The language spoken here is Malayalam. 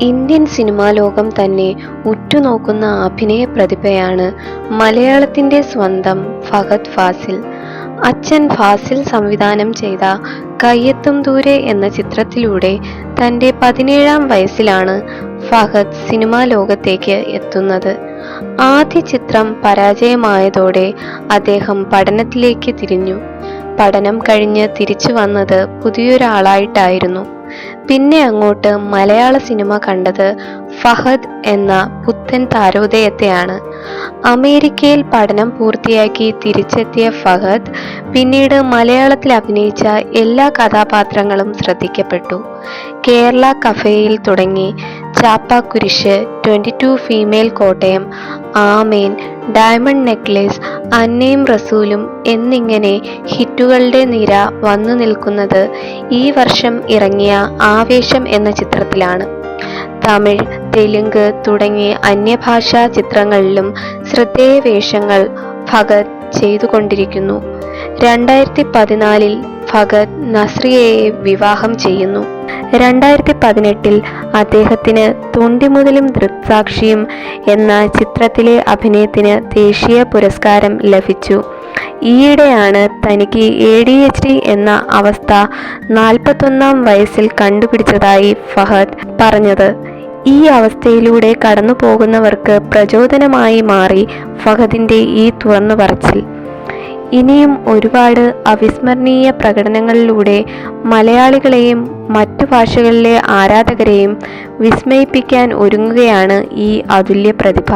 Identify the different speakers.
Speaker 1: ഇന്ത്യൻ സിനിമാ ലോകം തന്നെ ഉറ്റുനോക്കുന്ന അഭിനയ പ്രതിഭയാണ് മലയാളത്തിന്റെ സ്വന്തം ഫഹദ് ഫാസിൽ. അച്ഛൻ ഫാസിൽ സംവിധാനം ചെയ്ത കയ്യെത്തും ദൂരെ എന്ന ചിത്രത്തിലൂടെ തന്റെ പതിനേഴാം വയസ്സിലാണ് ഫഹദ് സിനിമാ ലോകത്തേക്ക് എത്തുന്നത്. ആദ്യ ചിത്രം പരാജയമായതോടെ അദ്ദേഹം പഠനത്തിലേക്ക് തിരിഞ്ഞു. പഠനം കഴിഞ്ഞ് തിരിച്ചു വന്നത് പുതിയൊരാളായിട്ടായിരുന്നു. പിന്നെ അങ്ങോട്ട് മലയാള സിനിമ കണ്ടത് ഫഹദ് എന്ന പുത്തൻ താരോദയത്തെയാണ്. അമേരിക്കയിൽ പഠനം പൂർത്തിയാക്കി തിരിച്ചെത്തിയ ഫഹദ് പിന്നീട് മലയാളത്തിൽ അഭിനയിച്ച എല്ലാ കഥാപാത്രങ്ങളും ശ്രദ്ധിക്കപ്പെട്ടു. കേരള കഫേയിൽ തുടങ്ങി Chappakurishu twenty two female Kottayam amen diamond necklace അന്നയും റസൂലും എന്നിങ്ങനെ ഹിറ്റുകളുടെ നിര വന്നു നിൽക്കുന്നത് ഈ വർഷം ഇറങ്ങിയ ആവേശം എന്ന ചിത്രത്തിലാണ്. തമിഴ് തെലുങ്ക് തുടങ്ങിയ അന്യഭാഷാ ചിത്രങ്ങളിലും ശ്രദ്ധേയ വേഷങ്ങൾ ഭഗത് ചെയ്തുകൊണ്ടിരിക്കുന്നു. രണ്ടായിരത്തി പതിനാലിൽ ഭഗത് നസ്രിയയെ വിവാഹം ചെയ്യുന്നു. രണ്ടായിരത്തി പതിനെട്ടിൽ അദ്ദേഹത്തിന് തൊണ്ടിമുതലും ദൃക്സാക്ഷിയും എന്ന ചിത്രത്തിലെ അഭിനയത്തിന് ദേശീയ പുരസ്കാരം ലഭിച്ചു. ഈയിടെയാണ് തനിക്ക് എ ഡി എച്ച് ഡി എന്ന അവസ്ഥ നാൽപ്പത്തൊന്നാം വയസ്സിൽ കണ്ടുപിടിച്ചതായി ഫഹദ് പറഞ്ഞത്. ഈ അവസ്ഥയിലൂടെ കടന്നു പോകുന്നവർക്ക് പ്രചോദനമായി മാറി ഫഹദിന്റെ ഈ തുറന്നു പറച്ചിൽ ഇനിയും ഒരുപാട് അവിസ്മരണീയ പ്രകടനങ്ങളിലൂടെ മലയാളികളെയും മറ്റു ഭാഷകളിലെ ആരാധകരെയും വിസ്മയിപ്പിക്കാൻ ഒരുങ്ങുകയാണ് ഈ അതുല്യ പ്രതിഭ.